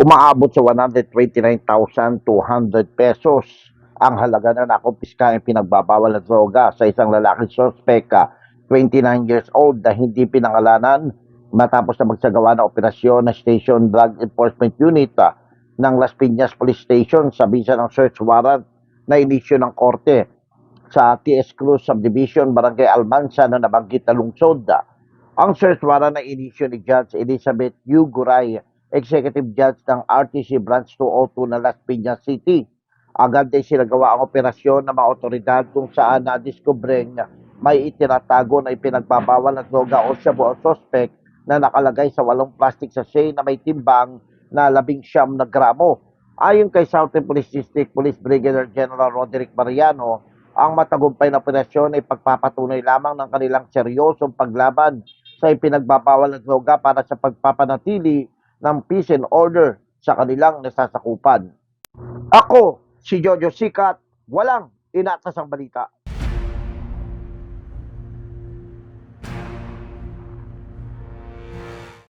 umaabot sa 129,200 pesos ang halaga na nakumpiskahing pinagbabawal na droga sa isang lalaking suspect, ah, 29 years old na hindi pinangalanan matapos na magsagawa ng operasyon ng Station Drug Enforcement Unit ah, ng Las Piñas Police Station sa bisa ng search warrant na inisyo ng korte sa TS Cruz Subdivision, Barangay Almansa na nabanggit na lungsod. Ang search warrant na inisyo ni Judge Elizabeth U. Guray, Executive Judge ng RTC Branch 202 ng Las Piñas City. Agad din sinagawa ang operasyon ng mga otoridad kung saan nadiskubreng may itinatago na ipinagbabawal na droga o shabu o suspect na nakalagay sa walong plastic sachet na may timbang na labing siyam na gramo. Ayon kay Southern Police District Police Brigadier General Roderick Mariano, ang matagumpay na operasyon ay pagpapatunay lamang ng kanilang seryosong paglaban sa ipinagbabawal na droga para sa pagpapanatili ng peace and order sa kanilang nasasakupan. Ako, si Jojo Sikat, walang inatasang balita.